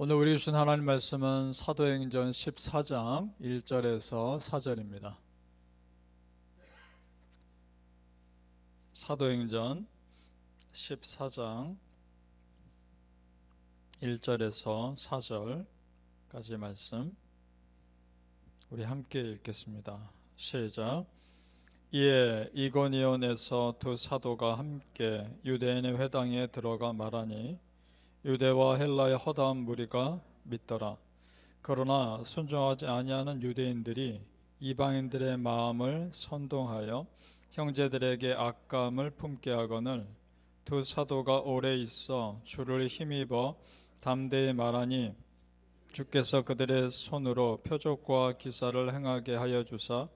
오늘 우리 주신 하나님 말씀은 사도행전 14장 1절에서 4절입니다. 사도행전 14장 1절에서 4절까지 말씀 우리 함께 읽겠습니다. 시작. 이에 이고니온에서 두 사도가 함께 유대인의 회당에 들어가 말하니 유대와 헬라의 허다한 무리가 믿더라. 그러나 순종하지 아니하는 유대인들이 이방인들의 마음을 선동하여 형제들에게 악감을 품게 하거늘 두 사도가 오래 있어 주를 힘입어 담대히 말하니 주께서 그들의 손으로 표적과 기사를 행하게 하여 주사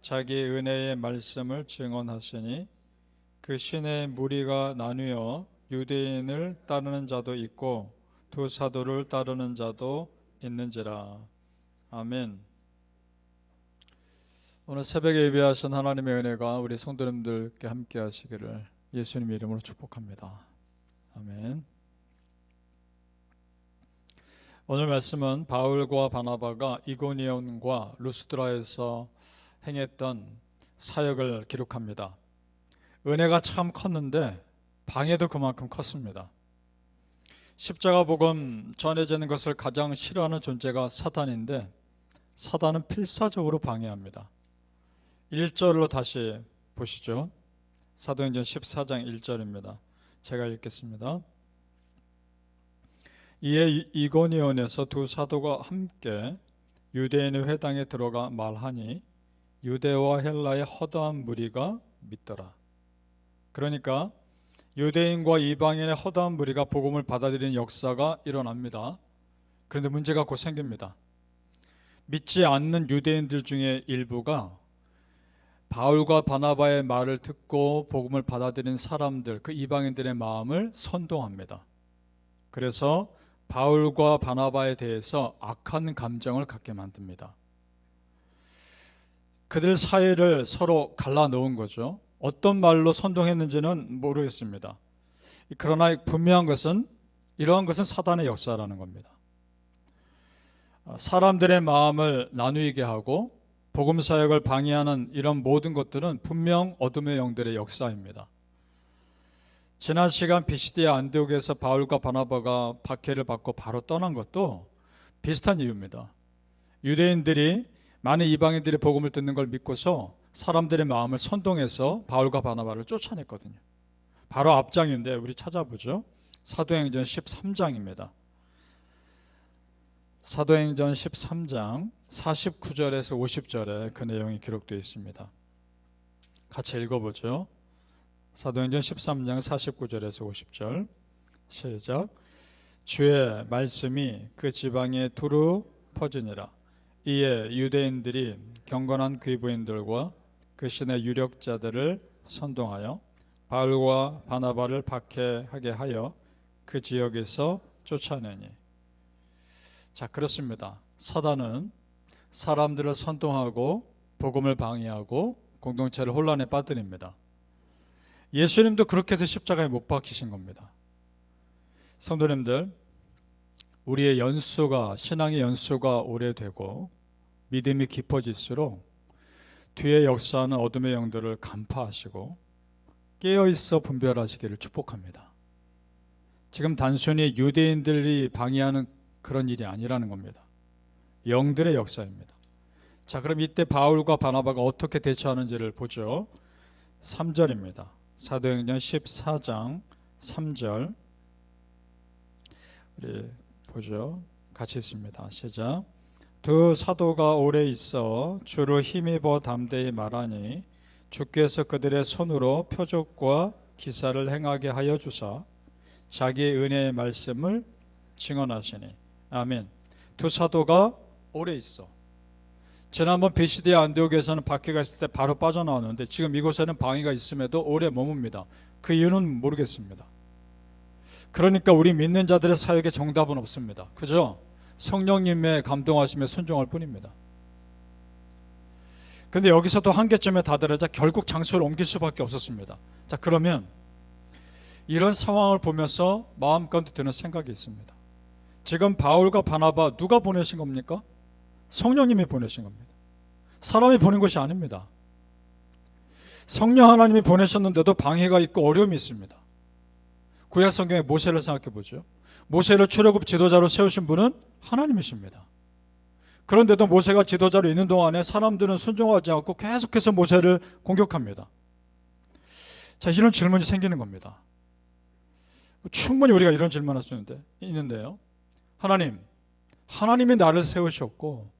자기 은혜의 말씀을 증언하시니 그 신의 무리가 나뉘어 유대인을 따르는 자도 있고 두 사도를 따르는 자도 있는지라. 아멘. 오늘 새벽에 예배하신 하나님의 은혜가 우리 성도님들께 함께 하시기를 예수님 이름으로 축복합니다. 아멘. 오늘 말씀은 바울과 바나바가 이고니온과 루스드라에서 행했던 사역을 기록합니다. 은혜가 참 컸는데 방해도 그만큼 컸습니다. 십자가 복음 전해지는 것을 가장 싫어하는 존재가 사단인데 사단은 필사적으로 방해합니다. 1절로 다시 보시죠. 사도행전 14장 1절입니다. 제가 읽겠습니다. 이에 이고니온에서 두 사도가 함께 유대인의 회당에 들어가 말하니 유대와 헬라의 허다한 무리가 믿더라. 그러니까 유대인과 이방인의 허다한 무리가 복음을 받아들이는 역사가 일어납니다. 그런데 문제가 곧 생깁니다. 믿지 않는 유대인들 중에 일부가 바울과 바나바의 말을 듣고 복음을 받아들인 사람들, 그 이방인들의 마음을 선동합니다. 그래서 바울과 바나바에 대해서 악한 감정을 갖게 만듭니다. 그들 사이를 서로 갈라 놓은 거죠. 어떤 말로 선동했는지는 모르겠습니다. 그러나 분명한 것은 이러한 것은 사단의 역사라는 겁니다. 사람들의 마음을 나누게 하고 복음 사역을 방해하는 이런 모든 것들은 분명 어둠의 영들의 역사입니다. 지난 시간 비시디아 안디옥에서 바울과 바나바가 박해를 받고 바로 떠난 것도 비슷한 이유입니다. 유대인들이 많은 이방인들이 복음을 듣는 걸 믿고서 사람들의 마음을 선동해서 바울과 바나바를 쫓아냈거든요. 바로 앞장인데 우리 찾아보죠. 사도행전 13장입니다. 사도행전 13장 49절에서 50절에 그 내용이 기록되어 있습니다. 같이 읽어보죠. 사도행전 13장 49절에서 50절 시작 주의 말씀이 그 지방에 두루 퍼지니라 이에 유대인들이 경건한 귀부인들과 그 신의 유력자들을 선동하여 바울과 바나바를 박해하게 하여 그 지역에서 쫓아내니 자 그렇습니다. 사단은 사람들을 선동하고 복음을 방해하고 공동체를 혼란에 빠뜨립니다. 예수님도 그렇게 해서 십자가에 못 박히신 겁니다. 성도님들, 우리의 연수가 신앙의 연수가 오래되고 믿음이 깊어질수록 뒤에 역사하는 어둠의 영들을 간파하시고 깨어 있어 분별하시기를 축복합니다. 지금 단순히 유대인들이 방해하는 그런 일이 아니라는 겁니다. 영들의 역사입니다. 자, 그럼 이때 바울과 바나바가 어떻게 대처하는지를 보죠. 3절입니다. 사도행전 14장 3절 우리 보죠. 같이 있습니다. 시작. 두 사도가 오래 있어 주를 힘입어 담대히 말하니 주께서 그들의 손으로 표적과 기사를 행하게 하여 주사 자기의 은혜의 말씀을 증언하시니 아멘. 두 사도가 오래 있어. 지난번 베시디아 안디옥에서는 박해가 있을 때 바로 빠져나오는데 지금 이곳에는 방해가 있음에도 오래 머뭅니다. 그 이유는 모르겠습니다. 그러니까 우리 믿는 자들의 사역에 정답은 없습니다. 그죠? 성령님의 감동하심에 순종할 뿐입니다. 근데 여기서도 한계점에 다다르자 결국 장소를 옮길 수밖에 없었습니다. 자, 그러면 이런 상황을 보면서 마음 가운데 드는 생각이 있습니다. 지금 바울과 바나바 누가 보내신 겁니까? 성령님이 보내신 겁니다. 사람이 보낸 것이 아닙니다. 성령 하나님이 보내셨는데도 방해가 있고 어려움이 있습니다. 구약 성경의 모세를 생각해 보죠. 모세를 출애굽 지도자로 세우신 분은 하나님이십니다. 그런데도 모세가 지도자로 있는 동안에 사람들은 순종하지 않고 계속해서 모세를 공격합니다. 자, 이런 질문이 생기는 겁니다. 충분히 우리가 이런 질문할 수 있는데, 있는데요. 하나님, 하나님이 나를 세우셨고,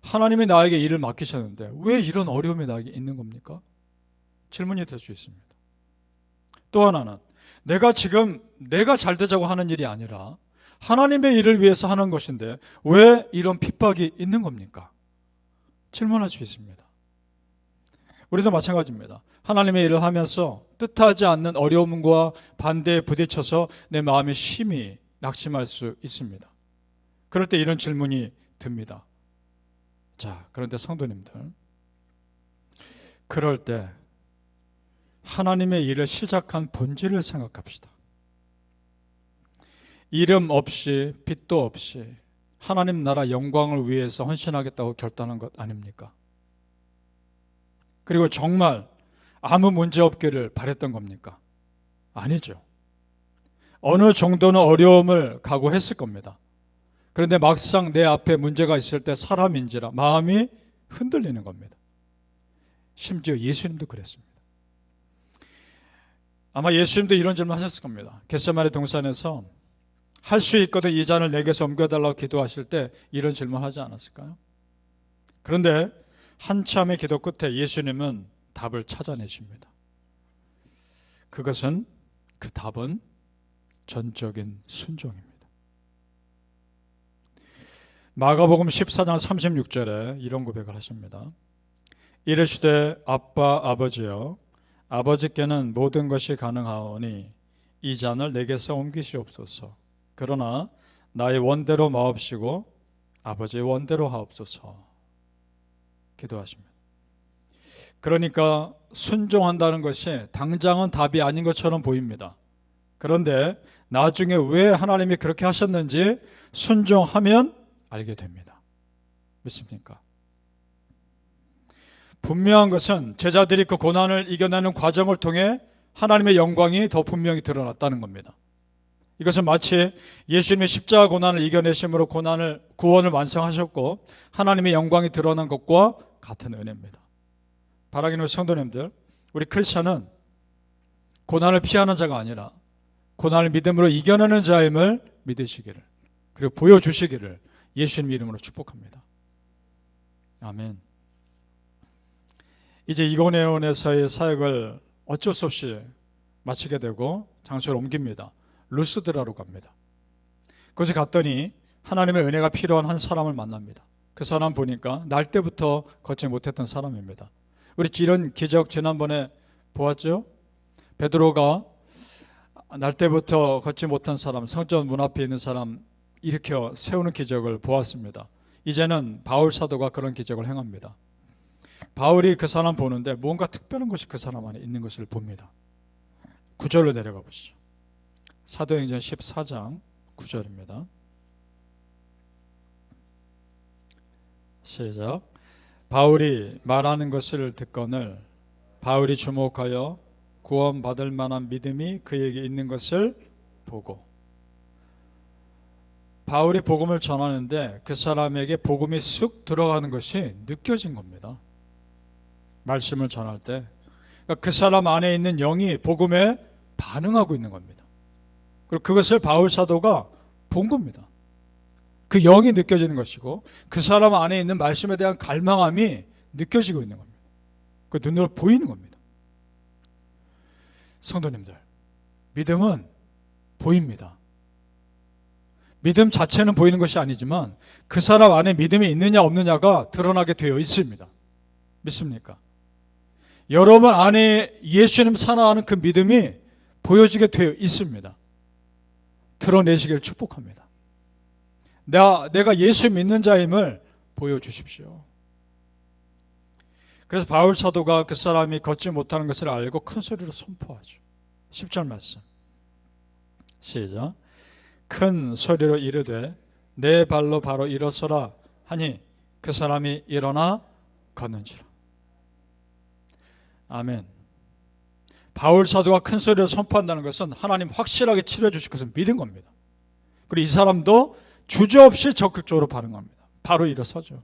하나님이 나에게 일을 맡기셨는데, 왜 이런 어려움이 나에게 있는 겁니까? 질문이 될 수 있습니다. 또 하나는, 내가 지금 내가 잘 되자고 하는 일이 아니라, 하나님의 일을 위해서 하는 것인데, 왜 이런 핍박이 있는 겁니까? 질문할 수 있습니다. 우리도 마찬가지입니다. 하나님의 일을 하면서 뜻하지 않는 어려움과 반대에 부딪혀서 내 마음에 심히 낙심할 수 있습니다. 그럴 때 이런 질문이 듭니다. 자, 그런데 성도님들. 그럴 때 하나님의 일을 시작한 본질을 생각합시다. 이름 없이 빛도 없이 하나님 나라 영광을 위해서 헌신하겠다고 결단한 것 아닙니까? 그리고 정말 아무 문제 없기를 바랬던 겁니까? 아니죠. 어느 정도는 어려움을 각오했을 겁니다. 그런데 막상 내 앞에 문제가 있을 때 사람인지라 마음이 흔들리는 겁니다. 심지어 예수님도 그랬습니다. 아마 예수님도 이런 질문 하셨을 겁니다. 겟세마네 동산에서 할 수 있거든 이 잔을 내게서 옮겨달라고 기도하실 때 이런 질문 하지 않았을까요? 그런데 한참의 기도 끝에 예수님은 답을 찾아내십니다. 그것은 그 답은 전적인 순종입니다. 마가복음 14장 36절에 이런 고백을 하십니다. 이르시되 아빠 아버지여 아버지께는 모든 것이 가능하오니 이 잔을 내게서 옮기시옵소서. 그러나 나의 원대로 마옵시고 아버지의 원대로 하옵소서. 기도하십니다. 그러니까 순종한다는 것이 당장은 답이 아닌 것처럼 보입니다. 그런데 나중에 왜 하나님이 그렇게 하셨는지 순종하면 알게 됩니다. 믿습니까? 분명한 것은 제자들이 그 고난을 이겨내는 과정을 통해 하나님의 영광이 더 분명히 드러났다는 겁니다. 이것은 마치 예수님의 십자가 고난을 이겨내심으로 고난을 구원을 완성하셨고 하나님의 영광이 드러난 것과 같은 은혜입니다. 바라기는 성도님들, 우리 크리스천은 고난을 피하는 자가 아니라 고난을 믿음으로 이겨내는 자임을 믿으시기를 그리고 보여주시기를 예수님 이름으로 축복합니다. 아멘. 이제 이고네온에서의 사역을 어쩔 수 없이 마치게 되고 장소를 옮깁니다. 루스드라로 갑니다. 거기 갔더니 하나님의 은혜가 필요한 한 사람을 만납니다. 그 사람 보니까 날 때부터 걷지 못했던 사람입니다. 우리 이런 기적 지난번에 보았죠? 베드로가 날 때부터 걷지 못한 사람, 성전 문 앞에 있는 사람 일으켜 세우는 기적을 보았습니다. 이제는 바울 사도가 그런 기적을 행합니다. 바울이 그 사람 보는데 뭔가 특별한 것이 그 사람 안에 있는 것을 봅니다. 9절로 내려가 보시죠. 사도행전 14장 9절입니다. 시작. 바울이 말하는 것을 듣거늘 바울이 주목하여 구원받을 만한 믿음이 그에게 있는 것을 보고 바울이 복음을 전하는데 그 사람에게 복음이 쑥 들어가는 것이 느껴진 겁니다. 말씀을 전할 때. 그러니까 그 사람 안에 있는 영이 복음에 반응하고 있는 겁니다. 그리고 그것을 바울 사도가 본 겁니다. 그 영이 느껴지는 것이고 그 사람 안에 있는 말씀에 대한 갈망함이 느껴지고 있는 겁니다. 그 눈으로 보이는 겁니다. 성도님들, 믿음은 보입니다. 믿음 자체는 보이는 것이 아니지만 그 사람 안에 믿음이 있느냐 없느냐가 드러나게 되어 있습니다. 믿습니까? 여러분 안에 예수님 사랑하는 그 믿음이 보여지게 되어 있습니다. 드러내시길 축복합니다. 나, 내가 예수 믿는 자임을 보여주십시오. 그래서 바울 사도가 그 사람이 걷지 못하는 것을 알고 큰 소리로 선포하죠. 10절 말씀. 시작. 큰 소리로 이르되 내 발로 바로 일어서라 하니 그 사람이 일어나 걷는지라. 아멘. 바울 사도가 큰 소리로 선포한다는 것은 하나님 확실하게 치료해 주실 것을 믿은 겁니다. 그리고 이 사람도 주저없이 적극적으로 반응합니다. 바로 일어서죠.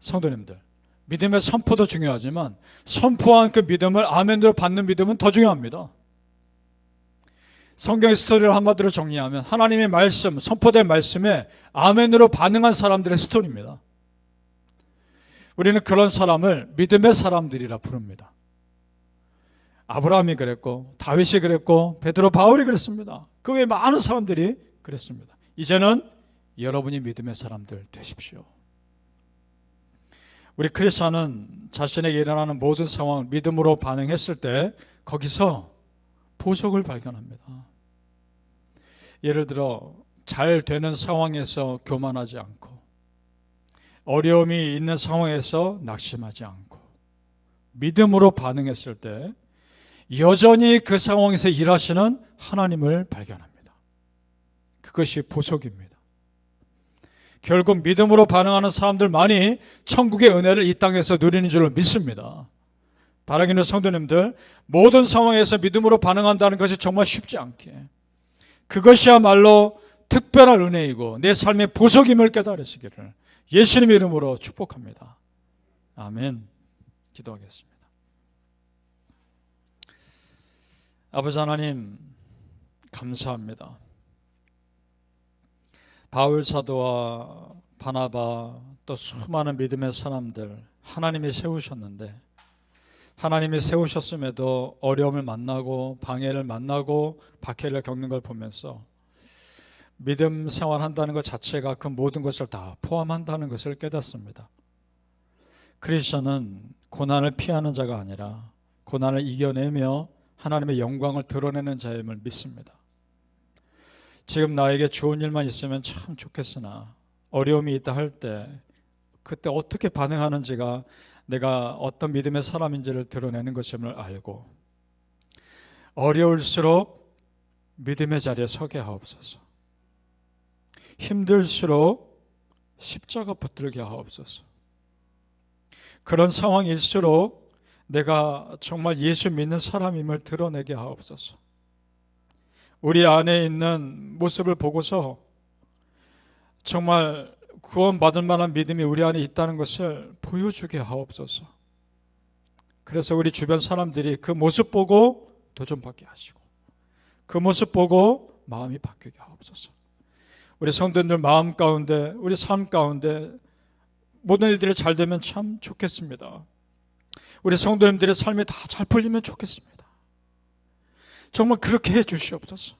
성도님들, 믿음의 선포도 중요하지만 선포한 그 믿음을 아멘으로 받는 믿음은 더 중요합니다. 성경의 스토리를 한마디로 정리하면 하나님의 말씀, 선포된 말씀에 아멘으로 반응한 사람들의 스토리입니다. 우리는 그런 사람을 믿음의 사람들이라 부릅니다. 아브라함이 그랬고 다윗이 그랬고 베드로 바울이 그랬습니다. 그 외에 많은 사람들이 그랬습니다. 이제는 여러분이 믿음의 사람들 되십시오. 우리 크리스천은 자신에게 일어나는 모든 상황을 믿음으로 반응했을 때 거기서 보석을 발견합니다. 예를 들어 잘 되는 상황에서 교만하지 않고 어려움이 있는 상황에서 낙심하지 않고 믿음으로 반응했을 때 여전히 그 상황에서 일하시는 하나님을 발견합니다. 그것이 보석입니다. 결국 믿음으로 반응하는 사람들만이 천국의 은혜를 이 땅에서 누리는 줄로 믿습니다. 바라기는 성도님들 모든 상황에서 믿음으로 반응한다는 것이 정말 쉽지 않게 그것이야말로 특별한 은혜이고 내 삶의 보석임을 깨달으시기를 예수님 이름으로 축복합니다. 아멘. 기도하겠습니다. 아버지 하나님 감사합니다. 바울 사도와 바나바 또 수많은 믿음의 사람들 하나님이 세우셨는데 하나님이 세우셨음에도 어려움을 만나고 방해를 만나고 박해를 겪는 걸 보면서 믿음 생활한다는 것 자체가 그 모든 것을 다 포함한다는 것을 깨닫습니다. 크리스천은 고난을 피하는 자가 아니라 고난을 이겨내며 하나님의 영광을 드러내는 자임을 믿습니다. 지금 나에게 좋은 일만 있으면 참 좋겠으나 어려움이 있다 할 때 그때 어떻게 반응하는지가 내가 어떤 믿음의 사람인지를 드러내는 것임을 알고 어려울수록 믿음의 자리에 서게 하옵소서. 힘들수록 십자가 붙들게 하옵소서. 그런 상황일수록 내가 정말 예수 믿는 사람임을 드러내게 하옵소서. 우리 안에 있는 모습을 보고서 정말 구원받을 만한 믿음이 우리 안에 있다는 것을 보여주게 하옵소서. 그래서 우리 주변 사람들이 그 모습 보고 도전받게 하시고 그 모습 보고 마음이 바뀌게 하옵소서. 우리 성도님들 마음 가운데 우리 삶 가운데 모든 일들이 잘 되면 참 좋겠습니다. 우리 성도님들의 삶이 다 잘 풀리면 좋겠습니다. 정말 그렇게 해 주시옵소서.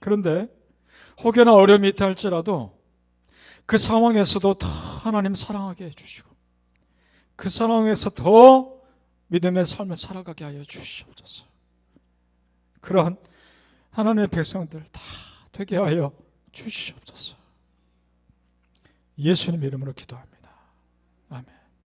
그런데 혹여나 어려움이 있다 할지라도 그 상황에서도 더 하나님 사랑하게 해 주시고 그 상황에서 더 믿음의 삶을 살아가게 하여 주시옵소서. 그런 하나님의 백성들 다 되게 하여 주시옵소서. 예수님 이름으로 기도합니다.